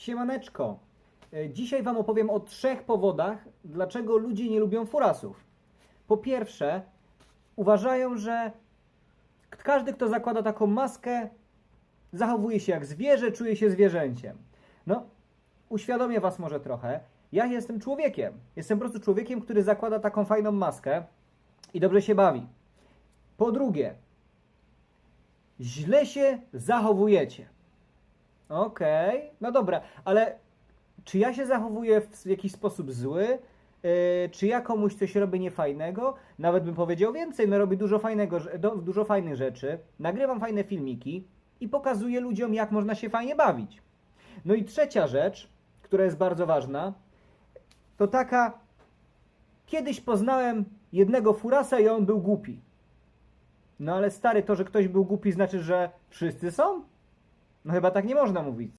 Siemaneczko. E, Dzisiaj Wam opowiem o trzech powodach, dlaczego ludzie nie lubią furasów. Po pierwsze, uważają, że każdy, kto zakłada taką maskę, zachowuje się jak zwierzę, czuje się zwierzęciem. No, uświadomię Was może trochę. Ja jestem człowiekiem. Jestem po prostu człowiekiem, który zakłada taką fajną maskę i dobrze się bawi. Po drugie, źle się zachowujecie. Okej, no dobra, ale czy ja się zachowuję w jakiś sposób zły? Yy, czy ja komuś coś robię niefajnego? Nawet bym powiedział więcej, no robię dużo, fajnego, dużo fajnych rzeczy, nagrywam fajne filmiki i pokazuję ludziom, jak można się fajnie bawić. No i trzecia rzecz, która jest bardzo ważna, to taka, kiedyś poznałem jednego furasa i on był głupi. No ale stary, to, że ktoś był głupi, znaczy, że wszyscy są? No chyba tak nie można mówić.